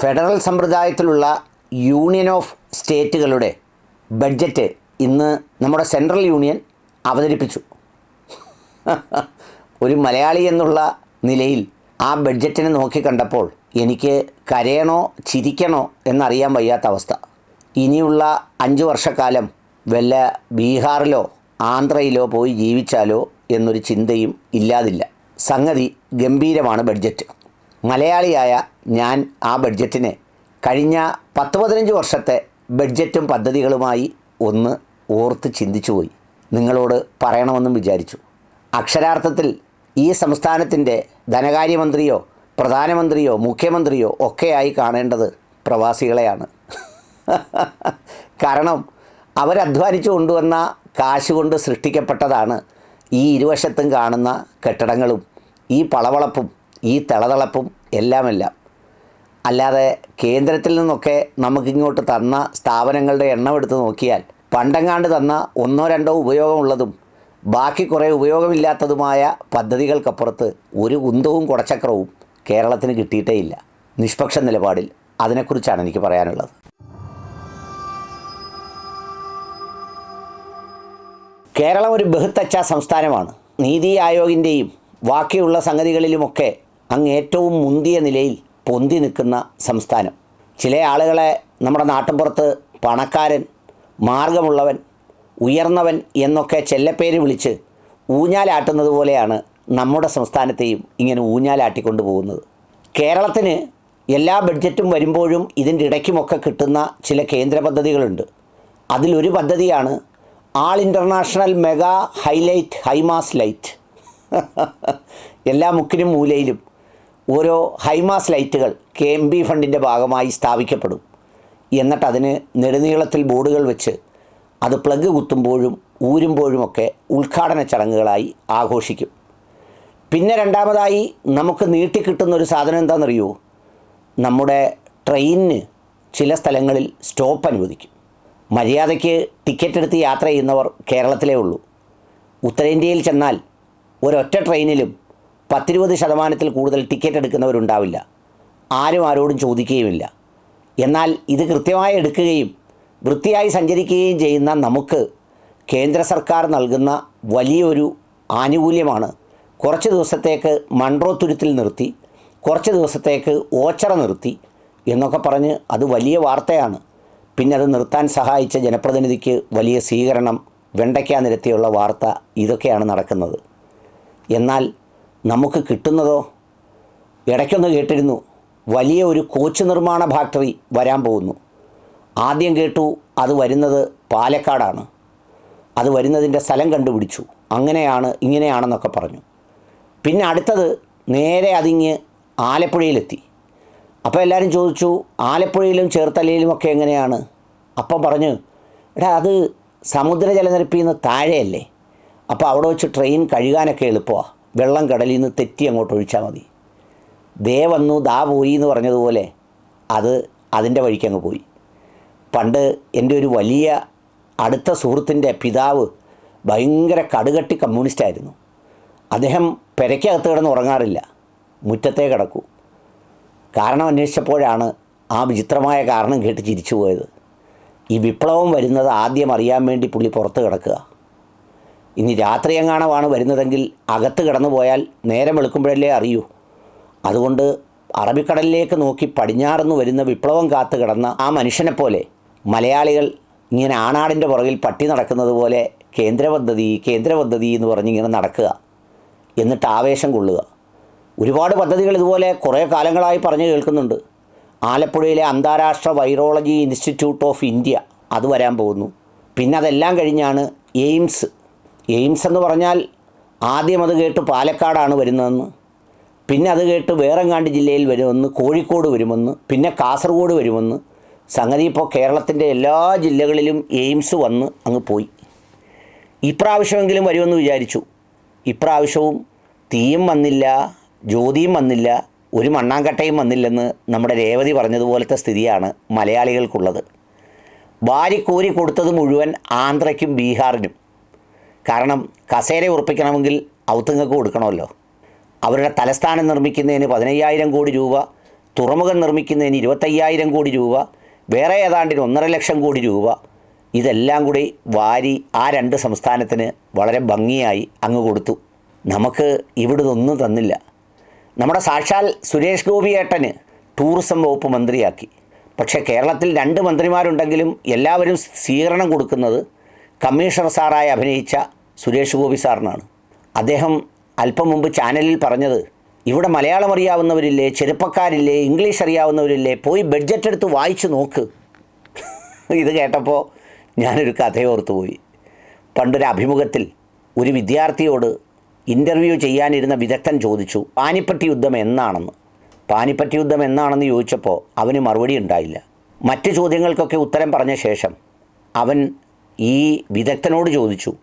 Federal സമ്പ്രദായത്തിലുള്ള union of സ്റ്റേറ്റുകളുടെ budget ഇന്ന് നമ്മുടെ സെൻട്രൽ യൂണിയൻ അവതരിപ്പിച്ചു. ഒരു മലയാളി എന്നുള്ള നിലയിൽ ആ ബഡ്ജറ്റിനെ നോക്കിക്കണ്ടപ്പോൾ എനിക്ക് കരയണോ ചിരിക്കണോ എന്നറിയാൻ വയ്യാത്ത അവസ്ഥ. ഇനിയുള്ള അഞ്ച് വർഷക്കാലം വല്ല ബീഹാറിലോ ആന്ധ്രയിലോ പോയി ജീവിച്ചാലോ എന്നൊരു ചിന്തയും ഇല്ലാതില്ല. സംഗതി ഗംഭീരമാണ് ബഡ്ജറ്റ്. മലയാളിയായ ഞാൻ ആ ബഡ്ജറ്റിനെ കഴിഞ്ഞ പത്ത് പതിനഞ്ച് വർഷത്തെ ബഡ്ജറ്റും പദ്ധതികളുമായി ഒന്ന് ഓർത്ത് ചിന്തിച്ചു പോയി. നിങ്ങളോട് പറയണമെന്നും വിചാരിച്ചു. അക്ഷരാർത്ഥത്തിൽ ഈ സംസ്ഥാനത്തിന്റെ ധനകാര്യമന്ത്രിയോ പ്രധാനമന്ത്രിയോ മുഖ്യമന്ത്രിയോ ഒക്കെയായി കാണേണ്ടത് പ്രവാസികളെയാണ്. കാരണം അവരധ്വാനിച്ചു കൊണ്ടുവന്ന കാശ് കൊണ്ട് സൃഷ്ടിക്കപ്പെട്ടതാണ് ഈ ഇരുവശത്തും കാണുന്ന കെട്ടിടങ്ങളും ഈ പളവളപ്പും ഈ തളതളപ്പും എല്ലാമെല്ലാം. അല്ലാതെ കേന്ദ്രത്തിൽ നിന്നൊക്കെ നമുക്കിങ്ങോട്ട് തന്ന സ്ഥാപനങ്ങളുടെ എണ്ണം എടുത്ത് നോക്കിയാൽ പണ്ടെങ്ങാണ്ട് തന്ന ഒന്നോ രണ്ടോ ഉപയോഗമുള്ളതും ബാക്കി കുറേ ഉപയോഗമില്ലാത്തതുമായ പദ്ധതികൾക്കപ്പുറത്ത് ഒരു കുന്തവും കുടച്ചക്രവും കേരളത്തിന് കിട്ടിയിട്ടേ ഇല്ല നിഷ്പക്ഷ നിലപാടിൽ. അതിനെക്കുറിച്ചാണ് എനിക്ക് പറയാനുള്ളത്. കേരളം ഒരു ബഹുത്തച്ച സംസ്ഥാനമാണ്. നീതി ആയോഗിന്റെയും ബാക്കിയുള്ള സംഗതികളിലുമൊക്കെ അങ്ങ് ഏറ്റവും മുന്തിയ നിലയിൽ പൊന്തി നിൽക്കുന്ന സംസ്ഥാനം. ചില ആളുകളെ നമ്മുടെ നാട്ടിൻപുറത്ത് പണക്കാരൻ മാർഗമുള്ളവൻ ഉയർന്നവൻ എന്നൊക്കെ ചെല്ലപ്പേര് വിളിച്ച് ഊഞ്ഞാലാട്ടുന്നത് പോലെയാണ് നമ്മുടെ സംസ്ഥാനത്തെയും ഇങ്ങനെ ഊഞ്ഞാലാട്ടിക്കൊണ്ട് പോകുന്നത്. കേരളത്തിന് എല്ലാ ബഡ്ജറ്റും വരുമ്പോഴും ഇതിന്റെ ഇടയ്ക്കുമൊക്കെ കിട്ടുന്ന ചില കേന്ദ്ര പദ്ധതികളുണ്ട്. അതിലൊരു പദ്ധതിയാണ് all international mega highlight high mast light. എല്ലാ മുക്കിനും മൂലയിലും ഓരോ ഹൈമാസ് ലൈറ്റുകൾ കെ എം ബി ഫണ്ടിന്റെ ഭാഗമായി സ്ഥാപിക്കപ്പെടും. എന്നിട്ട് അതിന് നെടുനീളത്തിൽ ബോർഡുകൾ വെച്ച് അത് പ്ലഗ് കുത്തുമ്പോഴും ഊരുമ്പോഴുമൊക്കെ ഉദ്ഘാടന ചടങ്ങുകളായി ആഘോഷിക്കും. പിന്നെ രണ്ടാമതായി നമുക്ക് നീട്ടിക്കിട്ടുന്ന ഒരു സാധനം എന്താണെന്നറിയോ? നമ്മുടെ ട്രെയിനിന് ചില സ്ഥലങ്ങളിൽ സ്റ്റോപ്പ് അനുവദിക്കും. മര്യാദയ്ക്ക് ടിക്കറ്റ് എടുത്ത് യാത്ര ചെയ്യുന്നവർ കേരളത്തിലേ ഉള്ളൂ. ഉത്തരേന്ത്യയിൽ ചെന്നാൽ ഒരൊറ്റ ട്രെയിനിലും പത്തിരുപത് ശതമാനത്തിൽ കൂടുതൽ ടിക്കറ്റ് എടുക്കുന്നവരുണ്ടാവില്ല. ആരും ആരോടും ചോദിക്കുകയുമില്ല. എന്നാൽ ഇത് കൃത്യമായി എടുക്കുകയും വൃത്തിയായി സഞ്ചരിക്കുകയും ചെയ്യുന്ന നമുക്ക് കേന്ദ്ര സർക്കാർ നൽകുന്ന വലിയൊരു ആനുകൂല്യമാണ് കുറച്ച് ദിവസത്തേക്ക് മൺട്രോ തുരുത്തിൽ നിർത്തി കുറച്ച് ദിവസത്തേക്ക് ഓച്ചറ നിർത്തി എന്നൊക്കെ പറഞ്ഞ് അത് വലിയ വാർത്തയാണ്. പിന്നെ അത് നിർത്താൻ സഹായിച്ച ജനപ്രതിനിധിക്ക് വലിയ സ്വീകരണം വെണ്ടയ്ക്ക നിരത്തിയുള്ള വാർത്ത ഇതൊക്കെയാണ് നടക്കുന്നത്. എന്നാൽ നമുക്ക് കിട്ടുന്നതോ? ഇടയ്ക്കൊന്ന് കേട്ടിരുന്നു. വലിയ ഒരു കോച്ച് നിർമ്മാണ ഫാക്ടറി വരാൻ പോകുന്നു. ആദ്യം കേട്ടു അത് വരുന്നത് പാലക്കാടാണ്. അത് വരുന്നതിന്റെ സ്ഥലം കണ്ടുപിടിച്ചു. അങ്ങനെയാണ് ഇങ്ങനെയാണെന്നൊക്കെ പറഞ്ഞു. പിന്നെ അടുത്തത് നേരെ അതിങ്ങ് ആലപ്പുഴയിലെത്തി. അപ്പോൾ എല്ലാവരും ചോദിച്ചു ആലപ്പുഴയിലും ചേർത്തലയിലുമൊക്കെ എങ്ങനെയാണ്? അപ്പം പറഞ്ഞു എടാ അത് സമുദ്ര ജലനിരപ്പിൽ നിന്ന് താഴെയല്ലേ. അപ്പോൾ അവിടെ വെച്ച് ട്രെയിൻ കഴുകാനൊക്കെ എളുപ്പമാണ് വെള്ളം കടലിൽ നിന്ന് തെറ്റി അങ്ങോട്ട് ഒഴിച്ചാൽ മതി. ദേ വന്നു ദാ പോയി എന്ന് പറഞ്ഞതുപോലെ അത് അതിന്റെ വഴിക്കങ്ങ് പോയി. പണ്ട് എന്റെ ഒരു വലിയ അടുത്ത സുഹൃത്തിന്റെ പിതാവ് ഭയങ്കര കടുകട്ടി കമ്മ്യൂണിസ്റ്റായിരുന്നു അദ്ദേഹം പെരയ്ക്കകത്ത് കിടന്ന് ഉറങ്ങാറില്ല. മുറ്റത്തേ കിടക്കൂ. കാരണം അന്വേഷിച്ചപ്പോഴാണ് ആ വിചിത്രമായ കാരണം കേട്ട് ചിരിച്ചു പോയത്. ഈ വിപ്ലവം വരുന്നത് ആദ്യം അറിയാൻ വേണ്ടി പുള്ളി പുറത്ത് കിടക്കുക. ഇനി രാത്രി എങ്ങാണമാണ് വരുന്നതെങ്കിൽ അകത്ത് കിടന്നു പോയാൽ നേരം വെളുക്കുമ്പോഴല്ലേ അറിയൂ. അതുകൊണ്ട് അറബിക്കടലിലേക്ക് നോക്കി പടിഞ്ഞാറുന്നു വരുന്ന വിപ്ലവം കാത്തു കിടന്ന ആ മനുഷ്യനെപ്പോലെ മലയാളികൾ ഇങ്ങനെ ആണാടിന്റെ പുറകിൽ പട്ടി നടക്കുന്നത് പോലെ കേന്ദ്ര പദ്ധതി കേന്ദ്ര പദ്ധതി എന്ന് നടക്കുക. എന്നിട്ട് ആവേശം കൊള്ളുക. ഒരുപാട് പദ്ധതികൾ ഇതുപോലെ കുറേ കാലങ്ങളായി പറഞ്ഞു കേൾക്കുന്നുണ്ട്. ആലപ്പുഴയിലെ അന്താരാഷ്ട്ര വൈറോളജി ഇൻസ്റ്റിറ്റ്യൂട്ട് ഓഫ് ഇന്ത്യ അത് വരാൻ പോകുന്നു. പിന്നെ അതെല്ലാം കഴിഞ്ഞാണ് എയിംസ് എയിംസ് എന്ന് പറഞ്ഞാൽ ആദ്യം അത് കേട്ട് പാലക്കാടാണ് വരുന്നതെന്ന് പിന്നെ അത് കേട്ട് വേറെങ്ങാണ്ട് ജില്ലയിൽ വരുമെന്ന് കോഴിക്കോട് വരുമെന്ന് പിന്നെ കാസർഗോഡ് വരുമെന്ന്. സംഗതി ഇപ്പോൾ കേരളത്തിന്റെ എല്ലാ ജില്ലകളിലും എയിംസ് വന്ന് അങ്ങ് പോയി. ഇപ്രാവശ്യമെങ്കിലും വരുമെന്ന് വിചാരിച്ചു. ഇപ്രാവശ്യവും തീയും വന്നില്ല ജ്യോതിയും വന്നില്ല ഒരു മണ്ണാങ്കട്ടയും വന്നില്ലെന്ന് നമ്മുടെ രേവതി പറഞ്ഞതുപോലത്തെ സ്ഥിതിയാണ് മലയാളികൾക്കുള്ളത്. വാരിക്കോരി കൊടുത്തത് മുഴുവൻ ആന്ധ്രയ്ക്കും ബീഹാറിനും. കാരണം കസേര ഉറപ്പിക്കണമെങ്കിൽ ഔത്തുങ്ങൾക്ക് കൊടുക്കണമല്ലോ. അവരുടെ തലസ്ഥാനം നിർമ്മിക്കുന്നതിന് പതിനയ്യായിരം കോടി രൂപ തുറമുഖം നിർമ്മിക്കുന്നതിന് ഇരുപത്തയ്യായിരം കോടി രൂപ വേറെ ഏതാണ്ടിന് ഒന്നര ലക്ഷം കോടി രൂപ ഇതെല്ലാം കൂടി വാരി ആ രണ്ട് സംസ്ഥാനത്തിന് വളരെ ഭംഗിയായി അങ്ങ് കൊടുത്തു. നമുക്ക് ഇവിടെ ഒന്നും തന്നില്ല. നമ്മുടെ സാക്ഷാൽ സുരേഷ് ഗോപിയേട്ടന് ടൂറിസം വകുപ്പ് മന്ത്രിയാക്കി. പക്ഷേ കേരളത്തിൽ രണ്ട് മന്ത്രിമാരുണ്ടെങ്കിലും എല്ലാവരും സ്വീകരണം കൊടുക്കുന്നത് കമ്മീഷണർ സാറായി അഭിനയിച്ച സുരേഷ് ഗോപി സാറിനാണ്. അദ്ദേഹം അല്പം മുമ്പ് ചാനലിൽ പറഞ്ഞത് ഇവിടെ മലയാളം അറിയാവുന്നവരില്ലേ ചെറുപ്പക്കാരില്ലേ ഇംഗ്ലീഷ് അറിയാവുന്നവരില്ലേ പോയി ബഡ്ജറ്റ് എടുത്ത് വായിച്ചു നോക്ക്. ഇത് കേട്ടപ്പോൾ ഞാനൊരു കഥയോർത്തു പോയി പണ്ടൊരു അഭിമുഖത്തിൽ ഒരു വിദ്യാർത്ഥിയോട് ഇന്റർവ്യൂ ചെയ്യാനിരുന്ന വിദഗ്ധൻ ചോദിച്ചു പാനിപ്പട്ടി യുദ്ധം എന്നാണെന്ന്? പാനിപ്പട്ടി യുദ്ധം എന്നാണെന്ന് ചോദിച്ചപ്പോൾ അവന് മറുപടി ഉണ്ടായില്ല. മറ്റ് ചോദ്യങ്ങൾക്കൊക്കെ ഉത്തരം പറഞ്ഞ ശേഷം അവൻ ഈ വിദഗ്ധനോട് ചോദിച്ചു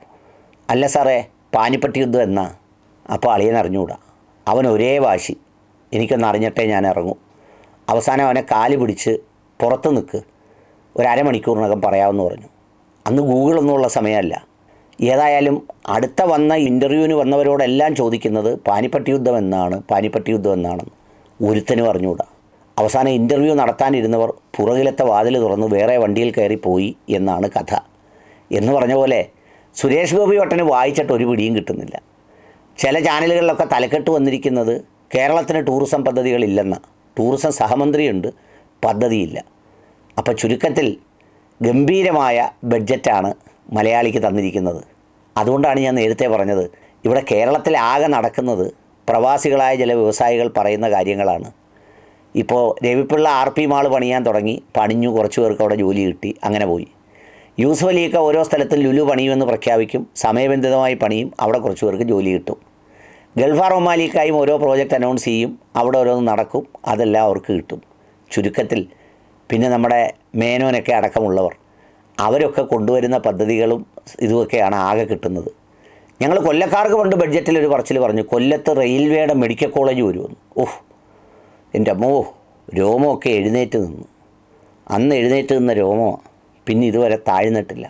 അല്ല സാറേ പാനിപ്പട്ടി യുദ്ധം എന്നാ? അപ്പോൾ അളിയൻ അറിഞ്ഞുകൂടാ. അവൻ ഒരേ വാശി. എനിക്കൊന്ന് അറിഞ്ഞിട്ടേ ഞാൻ ഇറങ്ങൂ. അവസാനം അവനെ കാൽ പിടിച്ച് പുറത്ത് നിൽക്ക് ഒരു പറയാമെന്ന് പറഞ്ഞു. അന്ന് ഗൂഗിളൊന്നുമുള്ള സമയമല്ല. ഏതായാലും അടുത്ത വന്ന ഇന്റർവ്യൂവിന് വന്നവരോടെല്ലാം ചോദിക്കുന്നത് പാനിപ്പട്ടി യുദ്ധം എന്നാണ് പാനിപ്പട്ടി യുദ്ധം എന്നാണെന്ന് ഒരുത്തനും അറിഞ്ഞുകൂടാ. അവസാനം ഇന്റർവ്യൂ നടത്താനിരുന്നവർ പുറകിലത്തെ വാതിൽ തുറന്ന് വേറെ വണ്ടിയിൽ കയറി പോയി എന്നാണ് കഥ. എന്ന് പറഞ്ഞ പോലെ സുരേഷ് ഗോപി ഒട്ടന് വായിച്ചിട്ട് ഒരു പിടിയും കിട്ടുന്നില്ല. ചില ചാനലുകളിലൊക്കെ തലക്കെട്ട് വന്നിരിക്കുന്നത് കേരളത്തിന് ടൂറിസം പദ്ധതികളില്ലെന്ന ടൂറിസം സഹമന്ത്രിയുണ്ട് പദ്ധതിയില്ല. അപ്പോൾ ചുരുക്കത്തിൽ ഗംഭീരമായ ബഡ്ജറ്റാണ് മലയാളിക്ക് തന്നിരിക്കുന്നത്. അതുകൊണ്ടാണ് ഞാൻ നേരത്തെ പറഞ്ഞത് ഇവിടെ കേരളത്തിൽ ആകെ നടക്കുന്നത് പ്രവാസികളായ ചില വ്യവസായികൾ പറയുന്ന കാര്യങ്ങളാണ്. ഇപ്പോൾ രവിപ്പിള്ള ആർ പി മാൾ പണിയാൻ തുടങ്ങി പണിഞ്ഞു കുറച്ച് പേർക്ക് അവിടെ ജോലി കിട്ടി അങ്ങനെ പോയി. യൂസഫ് അലിയൊക്കെ ഓരോ സ്ഥലത്തും ലുലു പണിയുമെന്ന് പ്രഖ്യാപിക്കും സമയബന്ധിതമായി പണിയും അവിടെ കുറച്ച് പേർക്ക് ജോലി കിട്ടും. ഗൾഫാർ ഒമാലിക്കായും ഓരോ പ്രോജക്റ്റ് അനൗൺസ് ചെയ്യും അവിടെ ഓരോന്ന് നടക്കും അതെല്ലാം അവർക്ക് കിട്ടും. ചുരുക്കത്തിൽ പിന്നെ നമ്മുടെ മേനോനൊക്കെ അടക്കമുള്ളവർ അവരൊക്കെ കൊണ്ടുവരുന്ന പദ്ധതികളും ഇതുമൊക്കെയാണ് ആകെ കിട്ടുന്നത്. ഞങ്ങൾ കൊല്ലക്കാർക്ക് പണ്ട് ബഡ്ജറ്റിൽ ഒരു പറച്ചിൽ പറഞ്ഞു കൊല്ലത്ത് റെയിൽവേയുടെ മെഡിക്കൽ കോളേജ് വരുമെന്ന്. ഓഹ് എന്റെ അമ്മോ രോമമൊക്കെ എഴുന്നേറ്റ് നിന്നു. അന്ന് എഴുന്നേറ്റ് നിന്ന രോമമാണ് പിന്നെ ഇതുവരെ താഴ്ന്നിട്ടില്ല.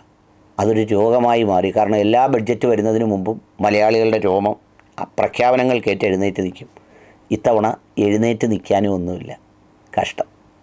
അതൊരു രോഗമായി മാറി. കാരണം എല്ലാ ബഡ്ജറ്റ് വരുന്നതിന് മുമ്പും മലയാളികളുടെ രോമം പ്രഖ്യാപനങ്ങൾ കേട്ട് എഴുന്നേറ്റ് നിൽക്കും. ഇത്തവണ എഴുന്നേറ്റ് നിൽക്കാനും ഒന്നുമില്ല. കഷ്ടം.